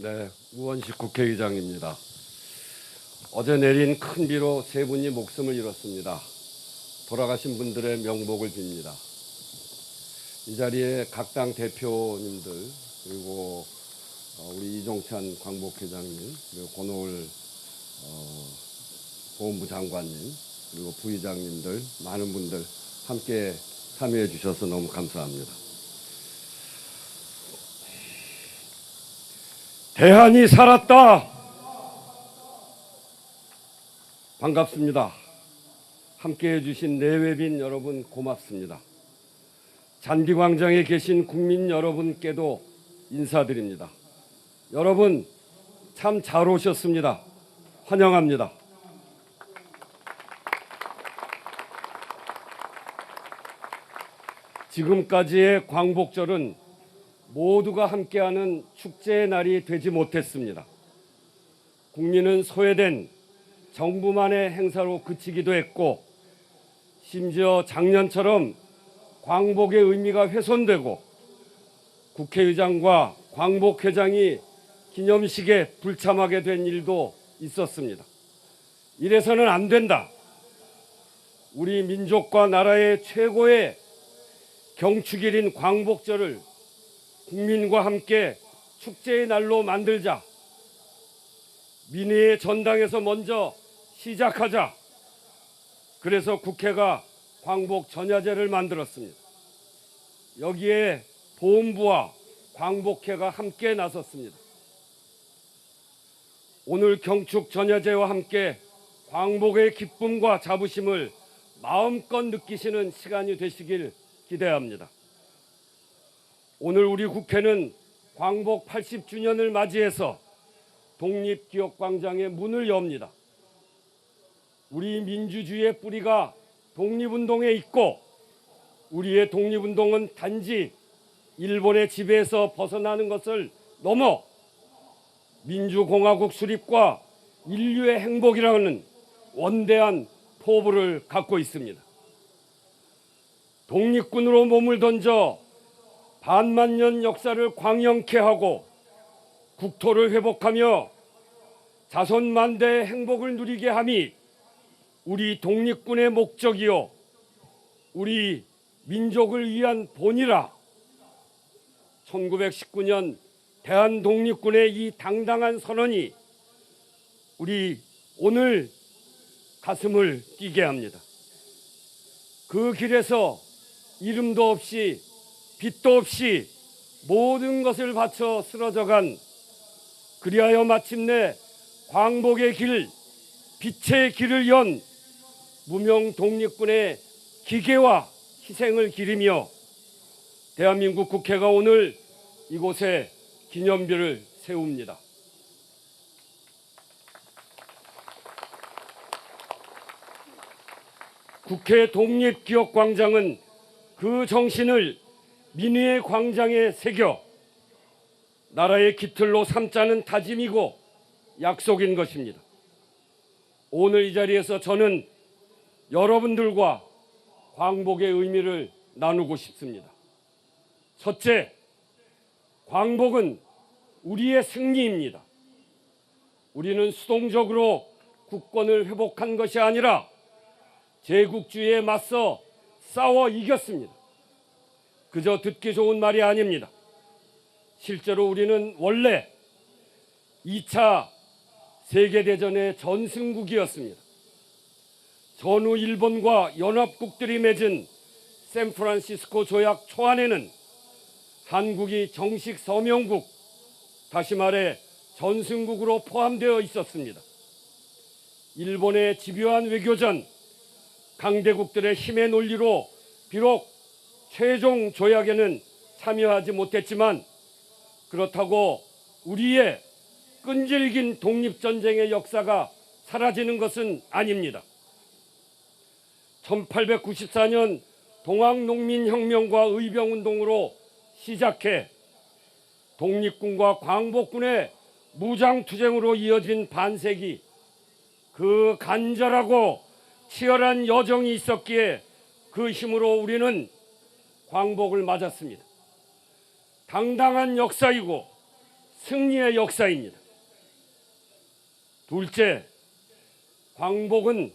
네, 우원식 국회의장입니다. 어제 내린 큰 비로 세 분이 목숨을 잃었습니다. 돌아가신 분들의 명복을 빕니다. 이 자리에 각 당 대표님들 그리고 어, 우리 이종찬 광복회장님 그리고 권오을 어, 보훈부 장관님 그리고 부의장님들 많은 분들 함께 참여해 주셔서 너무 감사합니다. 대한이 살았다. 반갑습니다. 함께 해주신 내외빈 여러분 고맙습니다. 잔디광장에 계신 국민 여러분께도 인사드립니다. 여러분 참 잘 오셨습니다. 환영합니다. 지금까지의 광복절은 모두가 함께하는 축제의 날이 되지 못했습니다. 국민은 소외된 정부만의 행사로 그치기도 했고 심지어 작년처럼 광복의 의미가 훼손되고 국회의장과 광복회장이 기념식에 불참하게 된 일도 있었습니다. 이래서는 안 된다. 우리 민족과 나라의 최고의 경축일인 광복절을 국민과 함께 축제의 날로 만들자. 민의의 전당에서 먼저 시작하자. 그래서 국회가 광복 전야제를 만들었습니다. 여기에 보훈부와 광복회가 함께 나섰습니다. 오늘 경축 전야제와 함께 광복의 기쁨과 자부심을 마음껏 느끼시는 시간이 되시길 기대합니다. 오늘 우리 국회는 광복 80주년을 맞이해서 독립기억광장의 문을 엽니다. 우리 민주주의의 뿌리가 독립운동에 있고 우리의 독립운동은 단지 일본의 지배에서 벗어나는 것을 넘어 민주공화국 수립과 인류의 행복이라는 원대한 포부를 갖고 있습니다. 독립군으로 몸을 던져 반만 년 역사를 광영케 하고 국토를 회복하며 자손 만대의 행복을 누리게 함이 우리 독립군의 목적이요 우리 민족을 위한 본이라 1919년 대한 독립군의 이 당당한 선언이 우리 오늘 가슴을 뛰게 합니다. 그 길에서 이름도 없이 빛도 없이 모든 것을 바쳐 쓰러져간 그리하여 마침내 광복의 길, 빛의 길을 연 무명 독립군의 기계와 희생을 기리며 대한민국 국회가 오늘 이곳에 기념비를 세웁니다. 국회 독립기억광장은 그 정신을 민의의 광장에 새겨 나라의 깃틀로 삼자는 다짐이고 약속인 것입니다. 오늘 이 자리에서 저는 여러분들과 광복의 의미를 나누고 싶습니다. 첫째, 광복은 우리의 승리입니다. 우리는 수동적으로 국권을 회복한 것이 아니라 제국주의에 맞서 싸워 이겼습니다. 그저 듣기 좋은 말이 아닙니다. 실제로 우리는 원래 2차 세계대전의 전승국이었습니다. 전후 일본과 연합국들이 맺은 샌프란시스코 조약 초안에는 한국이 정식 서명국, 다시 말해 전승국으로 포함되어 있었습니다. 일본의 집요한 외교전, 강대국들의 힘의 논리로 비록 최종 조약에는 참여하지 못했지만 그렇다고 우리의 끈질긴 독립전쟁의 역사가 사라지는 것은 아닙니다. 1894년 동학농민혁명과 의병운동으로 시작해 독립군과 광복군의 무장투쟁으로 이어진 반세기 그 간절하고 치열한 여정이 있었기에 그 힘으로 우리는 광복을 맞았습니다. 당당한 역사이고 승리의 역사입니다. 둘째, 광복은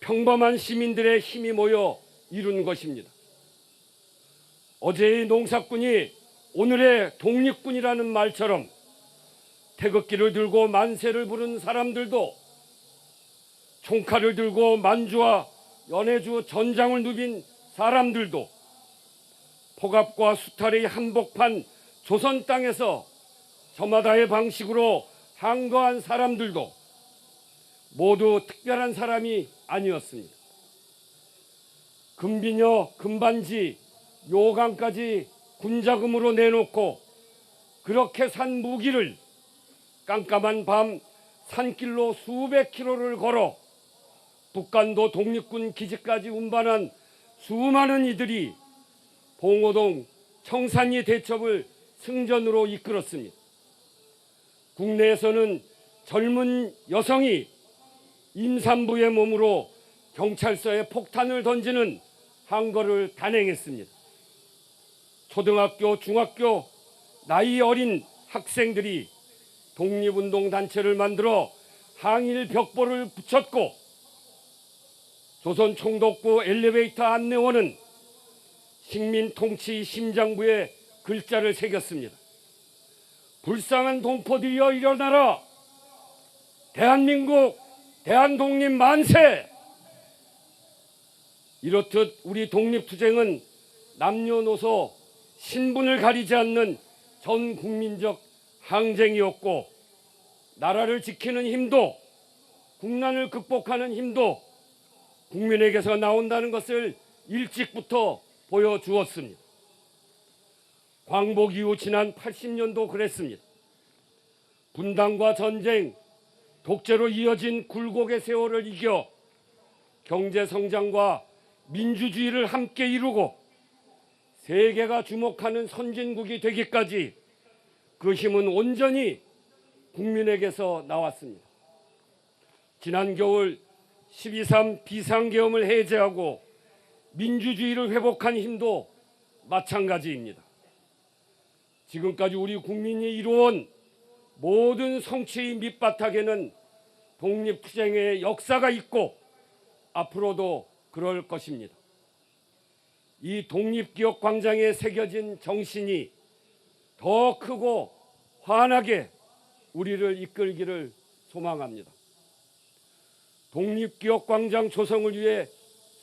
평범한 시민들의 힘이 모여 이룬 것입니다. 어제의 농사꾼이 오늘의 독립군이라는 말처럼 태극기를 들고 만세를 부른 사람들도 총칼을 들고 만주와 연해주 전장을 누빈 사람들도 폭압과 수탈의 한복판 조선 땅에서 저마다의 방식으로 항거한 사람들도 모두 특별한 사람이 아니었습니다. 금비녀, 금반지, 요강까지 군자금으로 내놓고 그렇게 산 무기를 깜깜한 밤 산길로 수백 킬로를 걸어 북간도 독립군 기지까지 운반한 수많은 이들이 봉오동 청산리 대첩을 승전으로 이끌었습니다. 국내에서는 젊은 여성이 임산부의 몸으로 경찰서에 폭탄을 던지는 항거를 단행했습니다. 초등학교, 중학교 나이 어린 학생들이 독립운동 단체를 만들어 항일 벽보를 붙였고 조선 총독부 엘리베이터 안내원은 식민 통치 심장부에 글자를 새겼습니다. 불쌍한 동포들이여 일어나라. 대한민국 대한독립 만세. 이렇듯 우리 독립투쟁은 남녀노소 신분을 가리지 않는 전 국민적 항쟁이었고 나라를 지키는 힘도 국난을 극복하는 힘도 국민에게서 나온다는 것을 일찍부터 보여주었습니다. 광복 이후 지난 80년도 그랬습니다. 분단과 전쟁, 독재로 이어진 굴곡의 세월을 이겨 경제 성장과 민주주의를 함께 이루고 세계가 주목하는 선진국이 되기까지 그 힘은 온전히 국민에게서 나왔습니다. 지난 겨울 12.3 비상계엄을 해제하고 민주주의를 회복한 힘도 마찬가지입니다. 지금까지 우리 국민이 이루어온 모든 성취의 밑바닥에는 독립투쟁의 역사가 있고 앞으로도 그럴 것입니다. 이 독립기억 광장에 새겨진 정신이 더 크고 환하게 우리를 이끌기를 소망합니다. 독립기억 광장 조성을 위해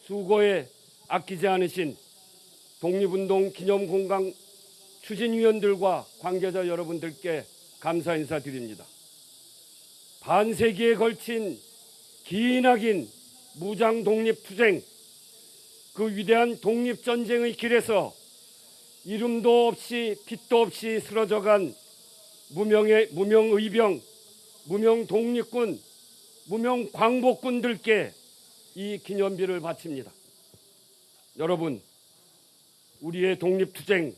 수고에 아끼지 않으신 독립운동 기념공간 추진위원들과 관계자 여러분들께 감사 인사드립니다. 반세기에 걸친 기나긴 무장 독립 투쟁 그 위대한 독립 전쟁의 길에서 이름도 없이 빛도 없이 쓰러져간 무명의 무명 의병, 무명 독립군, 무명 광복군들께 이 기념비를 바칩니다. 여러분, 우리의 독립 투쟁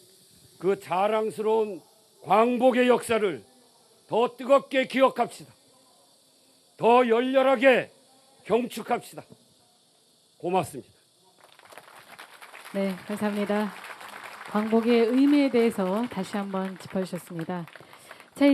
그 자랑스러운 광복의 역사를 더 뜨겁게 기억합시다. 더 열렬하게 경축합시다. 고맙습니다. 네, 감사합니다. 광복의 의미에 대해서 다시 한번 짚어주셨습니다.